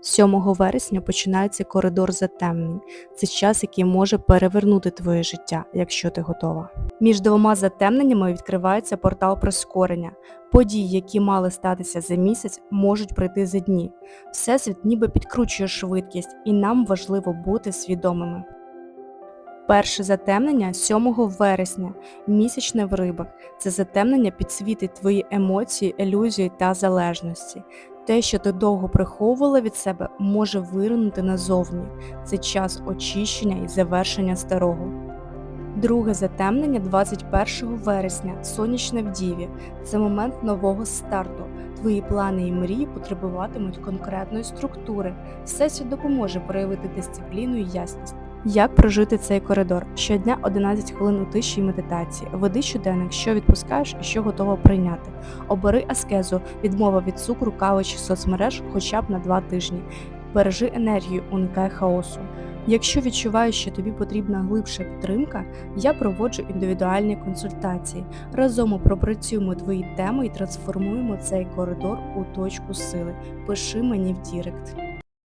7 вересня починається коридор затемнень. Це час, який може перевернути твоє життя, якщо ти готова. Між двома затемненнями відкривається портал прискорення. Події, які мали статися за місяць, можуть пройти за дні. Всесвіт ніби підкручує швидкість, і нам важливо бути свідомими. Перше затемнення 7 вересня, місячне в рибах. Це затемнення підсвітить твої емоції, ілюзії та залежності. Те, що ти довго приховувала від себе, може виринути назовні. Це час очищення і завершення старого. Друге затемнення 21 вересня, сонячне в Діві. Це момент нового старту. Твої плани і мрії потребуватимуть конкретної структури. Всесвіт допоможе проявити дисципліну і ясність. Як прожити цей коридор? Щодня 11 хвилин у тиші і медитації. Веди щоденник, що відпускаєш і що готова прийняти. Обери аскезу, відмова від цукру, кави чи соцмереж хоча б на 2 тижні. Бережи енергію, уникай хаосу. Якщо відчуваєш, що тобі потрібна глибша підтримка, я проводжу індивідуальні консультації. Разом пропрацюємо твої теми і трансформуємо цей коридор у точку сили. Пиши мені в Дірект.